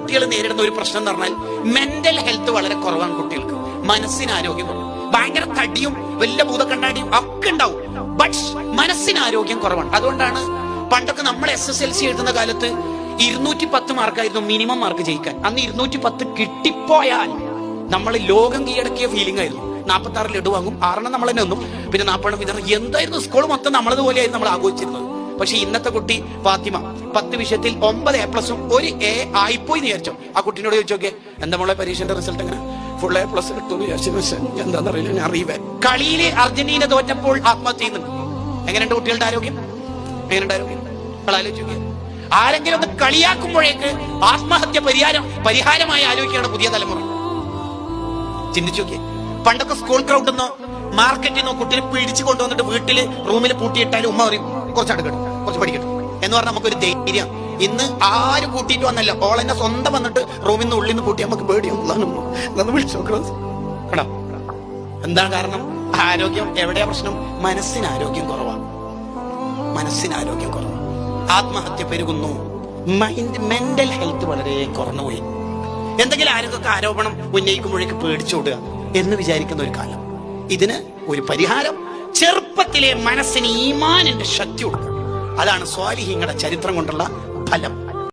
കുട്ടികൾ നേരിടുന്ന ഒരു പ്രശ്നം എന്ന് പറഞ്ഞാൽ മെന്റൽ ഹെൽത്ത് വളരെ കുറവാണ് കുട്ടികൾക്ക്. മനസ്സിന് ആരോഗ്യം ഭയങ്കര തടിയും വലിയ ഭൂതക്കണ്ണാടിയും ഒക്കെ ഉണ്ടാവും. ബട്ട് മനസ്സിന് ആരോഗ്യം കുറവാണ്. അതുകൊണ്ടാണ് പണ്ടൊക്കെ നമ്മൾ എസ് എസ് എൽ സി എഴുതുന്ന കാലത്ത് ഇരുന്നൂറ്റി പത്ത് മാർക്കായിരുന്നു മിനിമം മാർക്ക് ജയിക്കാൻ. അന്ന് ഇരുന്നൂറ്റി പത്ത് കിട്ടിപ്പോയാൽ നമ്മൾ ലോകം കീഴടക്കിയ ഫീലിംഗ് ആയിരുന്നു. നാൽപ്പത്തി ആറ് ലഡു വാങ്ങും ആറെണ്ണം നമ്മൾ തന്നെ ഒന്നും പിന്നെ നാൽപ്പതെണ്ണം എന്തായിരുന്നു? സ്കൂൾ മൊത്തം നമ്മളതുപോലെയായിരുന്നു നമ്മൾ ആഘോഷിച്ചിരുന്നത്. പക്ഷെ ഇന്നത്തെ കുട്ടി ഫാത്തിമ പത്ത് വിഷയത്തിൽ ഒമ്പത് എ പ്ലസും ഒരു എ ആയിപ്പോയി വിചാരിച്ചോ. ആ കുട്ടിനോട് ചോദിച്ചോക്കെ എന്താ മോളെ പരീക്ഷന്റെ റിസൾട്ട് എങ്ങനെ? ഫുൾ എ പ്ലസ് കിട്ടുമെന്ന് വിചാരിച്ചു എന്താണെന്നറിയില്ല ഞാൻ അറിയുവേ കളിയിലെ അർജന്റീന തോറ്റപ്പോൾ ആത്മഹത്യ എങ്ങനെയുണ്ട് കുട്ടികളുടെ ആരോഗ്യം? എങ്ങനെയുണ്ട് ആരോഗ്യം? ആലോചിക്കുക ആരെങ്കിലും ഒന്ന് കളിയാക്കുമ്പോഴേക്ക് ആത്മഹത്യ പരിഹാരം പരിഹാരമായി ആലോചിക്കുകയാണ് പുതിയ തലമുറ. ചിന്തിച്ചു നോക്കിയേ. പണ്ടൊക്കെ സ്കൂൾ ക്രൗഡിൽ നിന്നോ മാർക്കറ്റിൽ നിന്നോ കുട്ടിയെ പിടിച്ചു കൊണ്ടുവന്നിട്ട് വീട്ടിൽ റൂമിൽ പൂട്ടിയിട്ടാലും ഉമ്മ പറയും കുറച്ച് അടുക്കട്ടെ കുറച്ച് പഠിക്കട്ടെ. എന്ന് പറഞ്ഞാൽ നമുക്കൊരു ധൈര്യം. ഇന്ന് ആര് കൂട്ടിയിട്ട് വന്നല്ല ഓളെന്നെ സ്വന്തം വന്നിട്ട് റൂമിൽ നിന്ന് ഉള്ളിൽ നിന്ന് കൂട്ടി നമുക്ക് പേടിയൊന്നും വിളിച്ചു എന്താ കാരണം? ആരോഗ്യം എവിടെയാ പ്രശ്നം? മനസ്സിന് ആരോഗ്യം കുറവാണ് മനസ്സിന് ആരോഗ്യം കുറവാണ് ആത്മഹത്യ പെരുകുന്നു. മൈൻഡ് മെന്റൽ ഹെൽത്ത് വളരെ കുറഞ്ഞുപോയി എന്തെങ്കിലും ആരോഗ്യമൊക്കെ ആരോപണം ഉന്നയിക്കുമ്പോഴേക്ക് പേടിച്ചോടുക എന്ന് വിചാരിക്കുന്ന ഒരു കാലം. ഇതിന് ഒരു പരിഹാരം ചെറുപ്പത്തിലെ മനസ്സിന് ഈമാനിന്റെ ശക്തി കൊടുക്കുക അതാണ് സ്വാലിഹിങ്ങളുടെ ചരിത്രം കൊണ്ടുള്ള ഫലം.